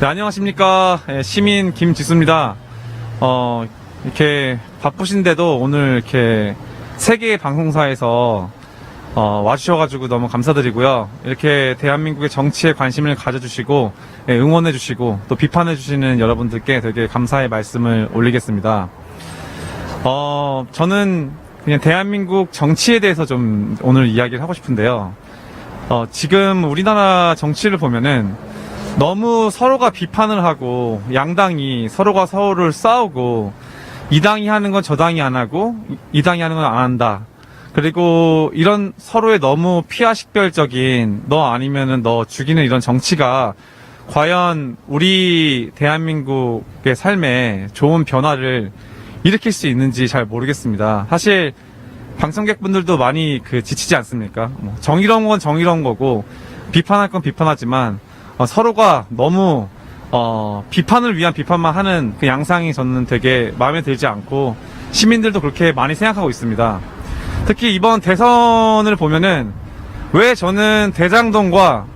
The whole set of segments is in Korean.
네, 안녕하십니까. 예, 시민 김지수입니다. 어, 이렇게 바쁘신데도 오늘 이렇게 세계 방송사에서 어, 와주셔가지고 너무 감사드리고요. 이렇게 대한민국의 정치에 관심을 가져주시고 예, 응원해주시고 또 비판해주시는 여러분들께 되게 감사의 말씀을 올리겠습니다. 어, 저는 그냥 대한민국 정치에 대해서 좀 오늘 이야기를 하고 싶은데요. 어, 지금 우리나라 정치를 보면은 너무 서로가 비판을 하고 양당이 서로가 서로를 싸우고 이 당이 하는 건 저 당이 안 하고 이 당이 하는 건 안 한다. 그리고 이런 서로의 너무 피하식별적인 너 아니면은 너 죽이는 이런 정치가 과연 우리 대한민국의 삶에 좋은 변화를 일으킬 수 있는지 잘 모르겠습니다. 사실 방청객분들도 많이 그 지치지 않습니까? 뭐 정의로운 건 정의로운 거고 비판할 건 비판하지만 어, 서로가 너무 어, 비판을 위한 비판만 하는 그 양상이 저는 되게 마음에 들지 않고 시민들도 그렇게 많이 생각하고 있습니다. 특히 이번 대선을 보면은 왜 저는 대장동과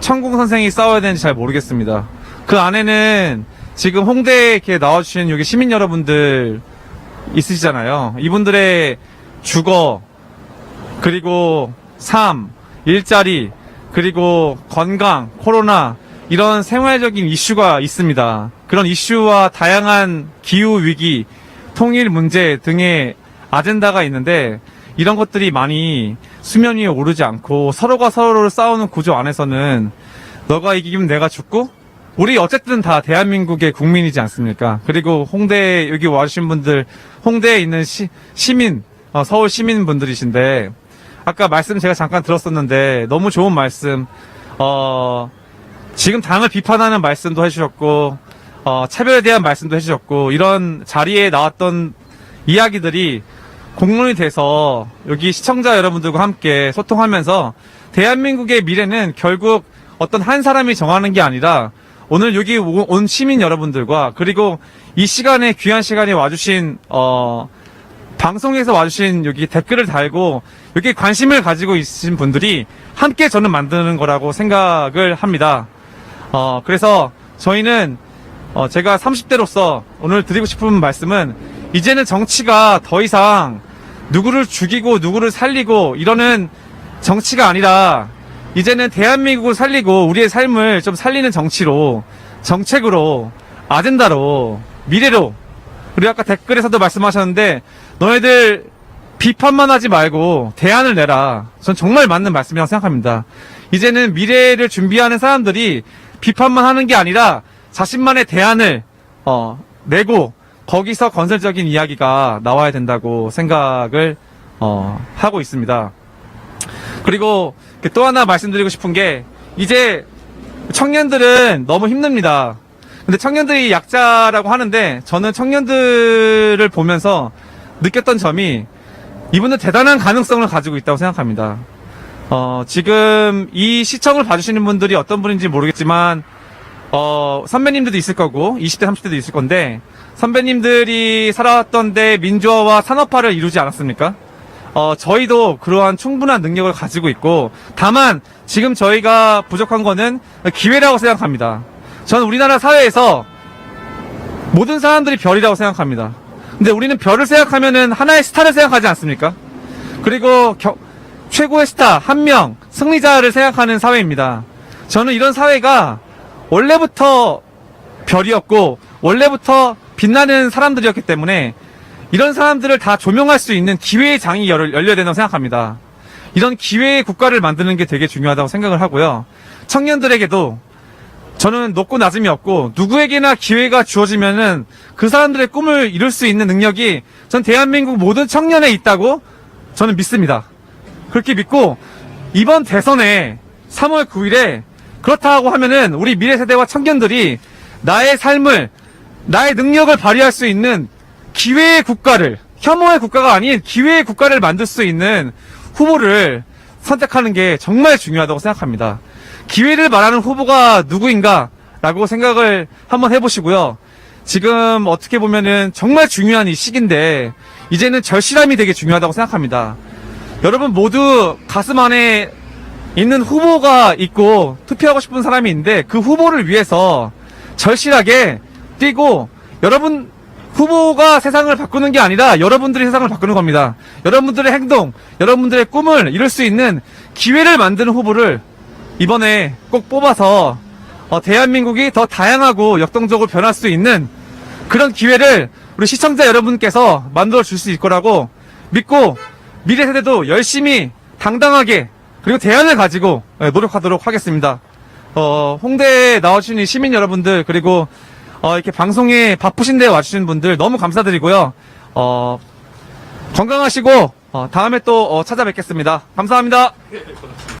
천공 선생이 싸워야 되는지 잘 모르겠습니다. 그 안에는 지금 홍대에 이렇게 나와주신 여기 시민 여러분들 있으시잖아요. 이분들의 주거, 그리고 삶, 일자리, 그리고 건강, 코로나, 이런 생활적인 이슈가 있습니다. 그런 이슈와 다양한 기후 위기, 통일 문제 등의 아젠다가 있는데, 이런 것들이 많이 수면 위에 오르지 않고 서로가 서로를 싸우는 구조 안에서는 너가 이기면 내가 죽고 우리 어쨌든 다 대한민국의 국민이지 않습니까? 그리고 홍대 여기 와주신 분들 홍대에 있는 시, 시민 어, 서울 시민분들이신데 아까 말씀 제가 잠깐 들었었는데 너무 좋은 말씀. 어, 지금 당을 비판하는 말씀도 해주셨고 어, 차별에 대한 말씀도 해주셨고 이런 자리에 나왔던 이야기들이 공론이 돼서 여기 시청자 여러분들과 함께 소통하면서 대한민국의 미래는 결국 어떤 한 사람이 정하는 게 아니라 오늘 여기 오- 온 시민 여러분들과 그리고 이 시간에 귀한 시간에 와주신 어 방송에서 와주신 여기 댓글을 달고 여기 관심을 가지고 있으신 분들이 함께 저는 만드는 거라고 생각을 합니다. 어 그래서 저희는 어, 제가 30대로서 오늘 드리고 싶은 말씀은 이제는 정치가 더 이상 누구를 죽이고 누구를 살리고 이러는 정치가 아니라 이제는 대한민국을 살리고 우리의 삶을 좀 살리는 정치로 정책으로 아젠다로 미래로 그리고 아까 댓글에서도 말씀하셨는데 너희들 비판만 하지 말고 대안을 내라. 전 정말 맞는 말씀이라고 생각합니다. 이제는 미래를 준비하는 사람들이 비판만 하는 게 아니라 자신만의 대안을 어, 내고 거기서 건설적인 이야기가 나와야 된다고 생각을 어, 하고 있습니다. 그리고 또 하나 말씀드리고 싶은 게 이제 청년들은 너무 힘듭니다. 근데 청년들이 약자라고 하는데 저는 청년들을 보면서 느꼈던 점이 이분들 대단한 가능성을 가지고 있다고 생각합니다. 어, 지금 이 시청을 봐주시는 분들이 어떤 분인지 모르겠지만 어, 선배님들도 있을 거고 20대 30대도 있을 건데 선배님들이 살아왔던 데 민주화와 산업화를 이루지 않았습니까? 어, 저희도 그러한 충분한 능력을 가지고 있고, 다만, 지금 저희가 부족한 거는 기회라고 생각합니다. 저는 우리나라 사회에서 모든 사람들이 별이라고 생각합니다. 근데 우리는 별을 생각하면은 하나의 스타를 생각하지 않습니까? 그리고 겨- 최고의 스타, 한 명, 승리자를 생각하는 사회입니다. 저는 이런 사회가 원래부터 별이었고, 원래부터 빛나는 사람들이었기 때문에 이런 사람들을 다 조명할 수 있는 기회의 장이 열, 열려야 된다고 생각합니다. 이런 기회의 국가를 만드는 게 되게 중요하다고 생각을 하고요. 청년들에게도 저는 높고 낮음이 없고 누구에게나 기회가 주어지면은 그 사람들의 꿈을 이룰 수 있는 능력이 전 대한민국 모든 청년에 있다고 저는 믿습니다. 그렇게 믿고 이번 대선에 3월 9일에 그렇다고 하면은 우리 미래 세대와 청년들이 나의 삶을 나의 능력을 발휘할 수 있는 기회의 국가를 혐오의 국가가 아닌 기회의 국가를 만들 수 있는 후보를 선택하는 게 정말 중요하다고 생각합니다. 기회를 말하는 후보가 누구인가라고 생각을 한번 해보시고요. 지금 어떻게 보면은 정말 중요한 이 시기인데 이제는 절실함이 되게 중요하다고 생각합니다. 여러분 모두 가슴 안에 있는 후보가 있고 투표하고 싶은 사람이 있는데 그 후보를 위해서 절실하게 뛰고 여러분 후보가 세상을 바꾸는 게 아니라 여러분들이 세상을 바꾸는 겁니다. 여러분들의 행동, 여러분들의 꿈을 이룰 수 있는 기회를 만드는 후보를 이번에 꼭 뽑아서 어, 대한민국이 더 다양하고 역동적으로 변할 수 있는 그런 기회를 우리 시청자 여러분께서 만들어 줄 수 있을 거라고 믿고 미래 세대도 열심히 당당하게 그리고 대안을 가지고 예, 노력하도록 하겠습니다. 어, 홍대에 나와주신 이 시민 여러분들 그리고 어, 이렇게 방송에 바쁘신 데 와주신 분들 너무 감사드리고요. 어, 건강하시고 어, 다음에 또 어, 찾아뵙겠습니다. 감사합니다.